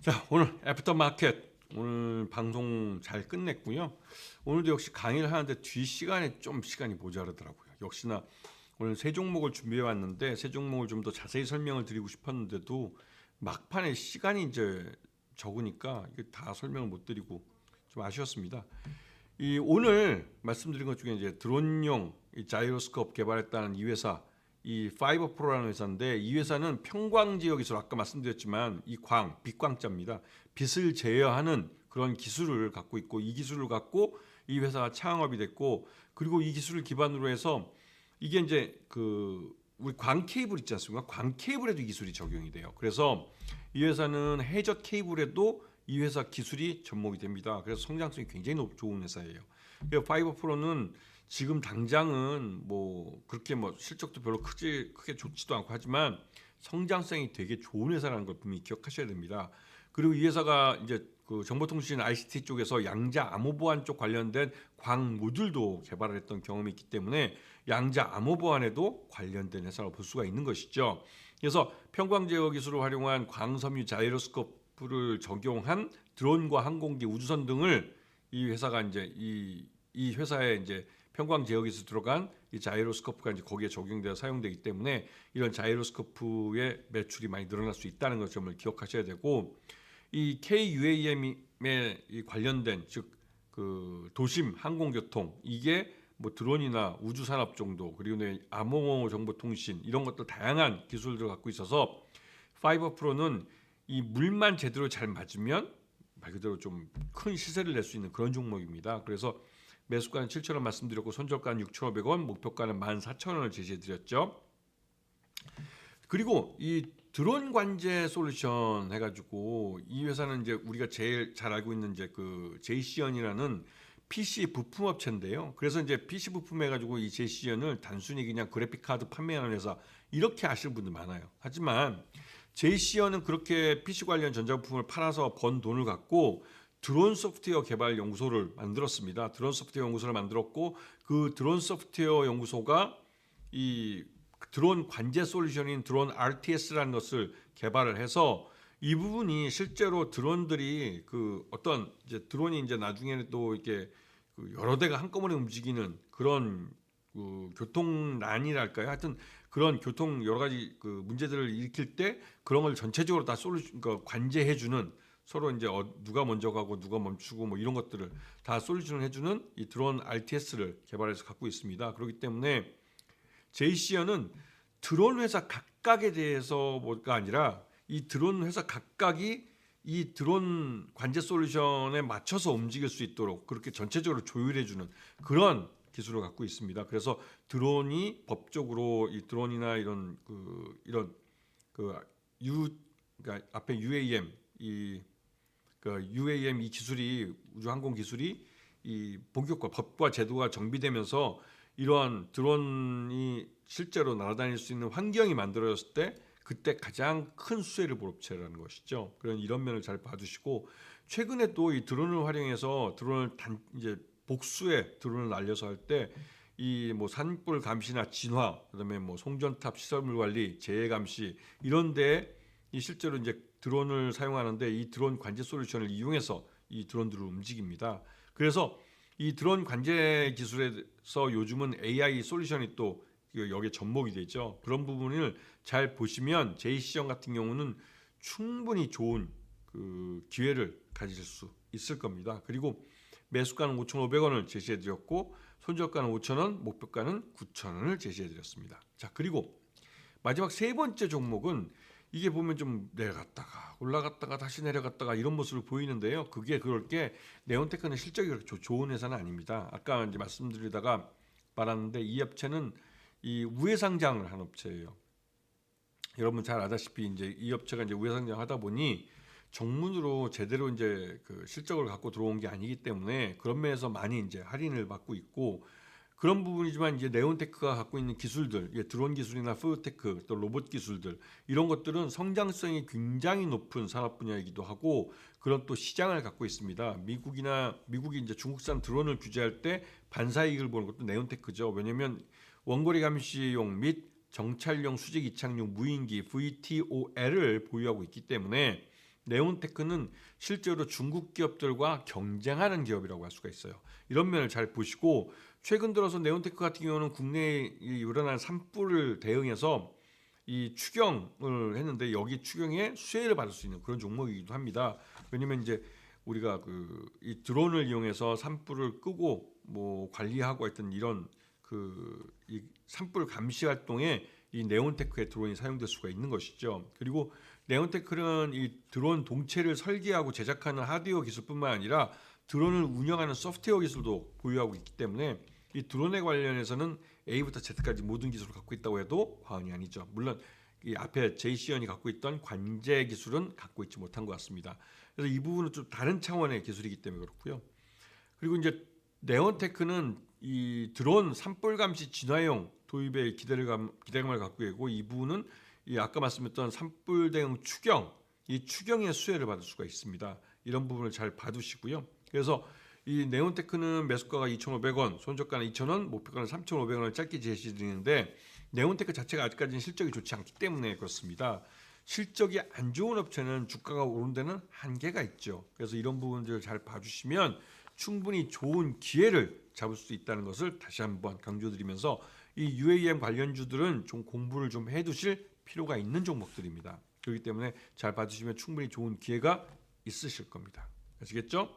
자 오늘 애프터 마켓 오늘 방송 잘 끝냈고요. 오늘도 역시 강의를 하는데 뒤 시간에 좀 시간이 모자르더라고요. 역시나 오늘 세 종목을 준비해 왔는데 세 종목을 좀 더 자세히 설명을 드리고 싶었는데도 막판에 시간이 이제 적으니까 이게 다 설명을 못 드리고 좀 아쉬웠습니다. 이 오늘 말씀드린 것 중에 이제 드론용 이 자이로스컵 개발했다는 이 회사 이 파이버 프로라는 회사인데 이 회사는 평광 지역 기술 아까 말씀드렸지만 이 광 빛광자입니다. 빛을 제어하는 그런 기술을 갖고 있고 이 기술을 갖고 이 회사가 창업이 됐고 그리고 이 기술을 기반으로 해서 이게 이제 그 우리 광 케이블 있지 않습니까? 광 케이블에도 이 기술이 적용이 돼요. 그래서 이 회사는 해저 케이블에도 이 회사 기술이 접목이 됩니다. 그래서 성장성이 굉장히 높, 좋은 회사예요. 파이버 프로는 지금 당장은 뭐 그렇게 뭐 실적도 별로 크지 크게 좋지도 않고 하지만 성장성이 되게 좋은 회사라는 걸 분명히 기억하셔야 됩니다. 그리고 이 회사가 이제 그 정보통신 ICT 쪽에서 양자 암호 보안 쪽 관련된 광 모듈도 개발을 했던 경험이 있기 때문에 양자 암호 보안에도 관련된 회사로 볼 수가 있는 것이죠. 그래서 평광 제어 기술을 활용한 광섬유 자이로스코 프를 적용한 드론과 항공기, 우주선 등을 이 회사가 이제 이, 이 회사에 이제 평광 기술 들어간 이 자이로스코프가 이제 거기에 적용되어 사용되기 때문에 이런 자이로스코프의 매출이 많이 늘어날 수 있다는 것 점을 기억하셔야 되고 이 KUAM에 이 관련된 즉 그 도심 항공교통 이게 뭐 드론이나 우주 산업 정도 그리고 내 암호 정보 통신 이런 것도 다양한 기술들을 갖고 있어서 파이버 프로는 이 물만 제대로 잘 맞으면 말 그대로 좀 큰 시세를 낼 수 있는 그런 종목입니다. 그래서 매수가는 7,000원 말씀드렸고 손절가는 6,500원, 목표가는 14,000원을 제시해 드렸죠. 그리고 이 드론 관제 솔루션 해가지고 이 회사는 이제 우리가 제일 잘 알고 있는 이제 그 제이시언이라는 PC 부품 업체인데요. 그래서 이제 PC 부품 해가지고 이 제이시언을 단순히 그냥 그래픽 카드 판매하는 회사 이렇게 아시는 분들 많아요. 하지만 제이시언은 그렇게 PC 관련 전자부품을 팔아서 번 돈을 갖고 드론 소프트웨어 개발 연구소를 만들었습니다. 드론 소프트웨어 연구소를 만들었고 그 드론 소프트웨어 연구소가 이 드론 관제 솔루션인 드론 RTS라는 것을 개발을 해서 이 부분이 실제로 드론들이 그 어떤 이제 드론이 이제 나중에는 또 이렇게 그 여러 대가 한꺼번에 움직이는 그런 그 교통난이랄까요? 하여튼 그런 교통 여러 가지 그 문제들을 일으킬 때 그런 걸 전체적으로 다 솔루션 그러니까 관제해 주는 서로 이제 어, 누가 먼저 가고 누가 멈추고 뭐 이런 것들을 다 솔루션을 해주는 이 드론 RTS를 개발해서 갖고 있습니다. 그렇기 때문에 제이시언은 드론 회사 각각에 대해서 뭐가 아니라 이 드론 회사 각각이 이 드론 관제 솔루션에 맞춰서 움직일 수 있도록 그렇게 전체적으로 조율해주는 그런 기술을 갖고 있습니다. 그래서 드론이 법적으로 이 드론이나 이런 그 이런 그유 그러니까 앞에 UAM 이 그 UAM 이 기술이 우주항공 기술이 이 본격화 법과 제도가 정비되면서 이러한 드론이 실제로 날아다닐 수 있는 환경이 만들어졌을 때 그때 가장 큰 수혜를 볼 업체라는 것이죠. 그런 이런 면을 잘 봐주시고 최근에 또 이 드론을 활용해서 드론을 단 이제 복수의 드론을 날려서 할 때 이 뭐 산불 감시나 진화 그다음에 뭐 송전탑 시설물 관리 재해 감시 이런데 이 실제로 이제 드론을 사용하는데 이 드론 관제 솔루션을 이용해서 이 드론들을 움직입니다. 그래서 이 드론 관제 기술에서 요즘은 AI 솔루션이 또 여기에 접목이 되죠. 그런 부분을 잘 보시면 제이시형 같은 경우는 충분히 좋은 그 기회를 가질 수 있을 겁니다. 그리고 매수가는 5,500원을 제시해 드렸고 손절가는 5,000원, 목표가는 9,000원을 제시해 드렸습니다. 자, 그리고 마지막 세 번째 종목은 이게 보면 좀 내려갔다가 올라갔다가 다시 내려갔다가 이런 모습을 보이는데요. 그게 그럴 게 네온테크는 실적이 그렇게 조- 좋은 회사는 아닙니다. 아까 이제 말씀드리다가 말았는데 이 업체는 이 우회 상장을 한 업체예요. 여러분 잘 아다시피 이제 이 업체가 이제 우회 상장 하다 보니 정문으로 제대로 이제 그 실적을 갖고 들어온 게 아니기 때문에 그런 면에서 많이 이제 할인을 받고 있고 그런 부분이지만 이제 네온테크가 갖고 있는 기술들, 예, 드론 기술이나 푸드테크, 또 로봇 기술들 이런 것들은 성장성이 굉장히 높은 산업 분야이기도 하고 그런 또 시장을 갖고 있습니다. 미국이나 미국이 이제 중국산 드론을 규제할 때 반사 이익을 보는 것도 네온테크죠. 왜냐하면 원거리 감시용 및 정찰용 수직 이착용 무인기 VTOL을 보유하고 있기 때문에 네온테크는 실제로 중국 기업들과 경쟁하는 기업이라고 할 수가 있어요. 이런 면을 잘 보시고 최근 들어서 네온테크 같은 경우는 국내에 이 일어난 산불을 대응해서 이 추경을 했는데 여기 추경에 수혜를 받을 수 있는 그런 종목이기도 합니다. 왜냐면 이제 우리가 그 이 드론을 이용해서 산불을 끄고 뭐 관리하고 했던 이런 그 이 산불 감시 활동에 이 네온테크의 드론이 사용될 수가 있는 것이죠. 그리고 네온테크는 이 드론 동체를 설계하고 제작하는 하드웨어 기술뿐만 아니라 드론을 운영하는 소프트웨어 기술도 보유하고 있기 때문에 이 드론에 관련해서는 A부터 Z까지 모든 기술을 갖고 있다고 해도 과언이 아니죠. 물론 이 앞에 제이시언이 갖고 있던 관제 기술은 갖고 있지 못한 것 같습니다. 그래서 이 부분은 좀 다른 차원의 기술이기 때문에 그렇고요. 그리고 이제 네온테크는 이 드론 산불 감시 진화용 도입에 기대감, 기대감을 갖고 있고 이 부분은 이 아까 말씀했던 산불 대응 추경 이 추경의 수혜를 받을 수가 있습니다. 이런 부분을 잘 봐두시고요. 그래서 이 네온테크는 매수가가 2,500원, 손절가는 2,000원, 목표가는 3,500원을 짧게 제시드리는데 네온테크 자체가 아직까지는 실적이 좋지 않기 때문에 그렇습니다. 실적이 안 좋은 업체는 주가가 오른 데는 한계가 있죠. 그래서 이런 부분들을 잘 봐주시면 충분히 좋은 기회를 잡을 수 있다는 것을 다시 한번 강조드리면서 이 UAM 관련주들은 좀 공부를 좀 해두실 필요가 있는 종목들입니다. 그렇기 때문에 잘 봐주시면 충분히 좋은 기회가 있으실 겁니다. 아시겠죠?